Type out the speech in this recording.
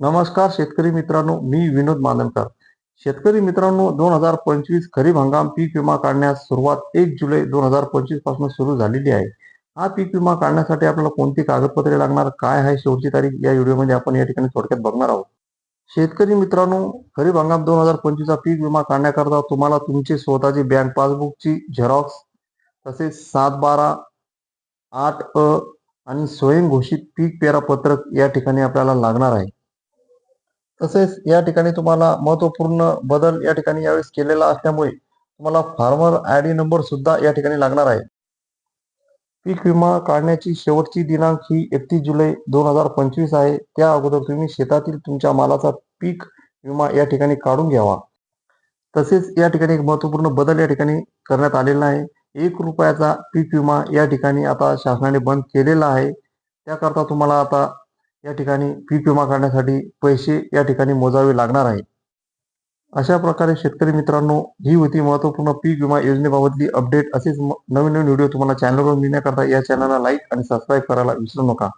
नमस्कार शेतकरी मित्रांनो मी विनोद माननकर. शेतकरी मित्रांनो दोन हजार पंचवीस खरीप हंगाम पीक विमा काढण्यास सुरुवात एक जुलै दोन हजार पंचवीसपासून सुरू झालेली आहे. हा पीक विमा काढण्यासाठी आपल्याला कोणती कागदपत्रे लागणार काय आहे शेवटची तारीख या व्हिडिओमध्ये आपण या ठिकाणी थोडक्यात बघणार आहोत. शेतकरी मित्रांनो खरीप हंगाम दोन हजार पंचवीसचा पीक विमा काढण्याकरता तुम्हाला तुमची स्वतःची बँक पासबुकची झेरॉक्स तसेच सात बारा आठ अ आणि स्वयंघोषित पीक पेरा पत्रक या ठिकाणी आपल्याला लागणार आहे. तसेच या ठिकाणी तुम्हाला महत्त्वपूर्ण बदल या ठिकाणी यावेळेस केलेला असल्यामुळे तुम्हाला फार्मर आय डी नंबर सुद्धा या ठिकाणी लागणार आहे. पीक विमा काढण्याची शेवटची दिनांक ही एकतीस जुलै दोन हजार पंचवीस आहे. त्या अगोदर तुम्ही शेतातील तुमच्या मालाचा पीक विमा या ठिकाणी काढून घ्यावा. तसेच या ठिकाणी एक महत्त्वपूर्ण बदल या ठिकाणी करण्यात आलेला आहे. एक रुपयाचा पीक विमा या ठिकाणी आता शासनाने बंद केलेला आहे. त्याकरता तुम्हाला आता या ठिकाणी पीक विमा काढण्यासाठी पैसे या ठिकाणी मोजावे लागणार आहे अशा प्रकारे शेतकरी मित्रांनो ही होती महत्त्वपूर्ण पीक विमा योजनेबाबतली अपडेट असेच नवीन नवीन व्हिडिओ तुम्हाला चॅनलवर मिळण्याकरता या चॅनलला लाईक आणि सबस्क्राईब करायला विसरू नका.